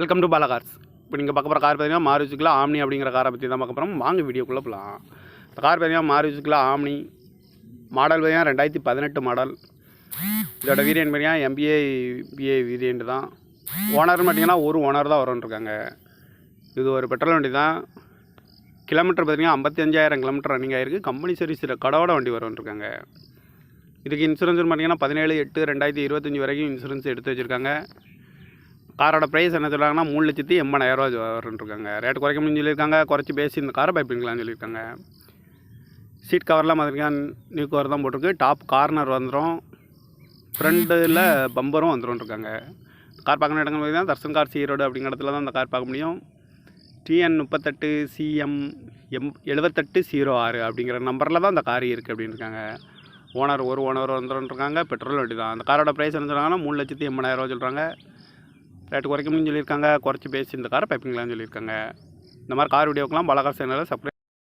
Welcome to Bala cars இப்போ நீங்கள் பார்க்க போகிற கார் பார்த்தீங்கன்னா மாரிஜுக்கில் ஆம்னி அப்படிங்கிற காரை பற்றி தான் பார்க்க போகிறோம் வாங்க வீடியோக்குள்ளே போகலாம் இந்த கார் பார்த்தீங்கன்னா மாரிஜுக்கில் ஆம்னி மாடல் பார்த்தீங்கன்னா ரெண்டாயிரத்தி பதினெட்டு மாடல் இதோட வீரியன் பார்த்தீங்கன்னா எம்பிஏ பிஏ வீரியன்ட் தான். ஓனர் பார்த்தீங்கன்னா ஒரு ஓனர் தான் வரும்னு இருக்காங்க. இது ஒரு பெட்ரோல் வண்டி தான். கிலோமீட்டர் பார்த்தீங்கன்னா ஐம்பத்தி அஞ்சாயிரம் கிலோமீட்டர் ரன்னிங் ஆயிருக்கு. கம்பெனி சர்வீஸில் கடவோட வண்டி வரும்னு இருக்காங்க. இதுக்கு இன்சூரன்ஸ் பார்த்தீங்கன்னா பதினேழு எட்டு ரெண்டாயிரத்தி இருபத்தஞ்சி வரைக்கும் இன்சூரன்ஸ் எடுத்து வச்சுருக்காங்க. காரோட ப்ரைஸ் என்ன சொல்கிறாங்கன்னா மூணு லட்சத்தி எண்பதாயிரரூவா வரும்ன்ருக்காங்க ரேட் குறைக்க முடியும் சொல்லியிருக்காங்க. குறைச்சி பேசி இந்த காரை பைப்பிங்களான்னு சொல்லியிருக்காங்க. சீட் கவர்லாம் பார்த்துருக்கேன் நியூ கவர் தான் போட்டிருக்கு. டாப் கார்னர் வந்துடும் ஃப்ரண்ட்டில் பம்பரும் வந்துடும்ருக்காங்க கார் பார்க்கணும் இடங்கள் பார்த்தீங்கன்னா தர்சன் கார் சீரோடு அப்படிங்கிற இடத்துல தான் அந்த கார் பார்க்க முடியும். டிஎன் முப்பத்தெட்டு சிஎம் எம் எழுபத்தெட்டு ஜீரோ ஆறு அப்படிங்கிற நம்பரில் தான் அந்த கார் இருக்குது அப்படின்னு இருக்காங்க ஓனர் ஒரு ஓனர் வந்துருக்காங்க பெட்ரோல் வண்டி தான். அந்த காரோட ப்ரைஸ் என்ன சொல்கிறாங்கன்னா மூணு லட்சத்தி எண்பதாயிரரூவா சொல்கிறாங்க ரேட்டு குறைக்க முடியும்னு சொல்லியிருக்காங்க. குறைச்சி பேசி இந்த காரை பைப்பிங்களான்னு சொல்லியிருக்காங்க. இந்த மாதிரி கார் வீடியோக்கெலாம் பலகார் சேனலில் சப்ஸ்கிரைப்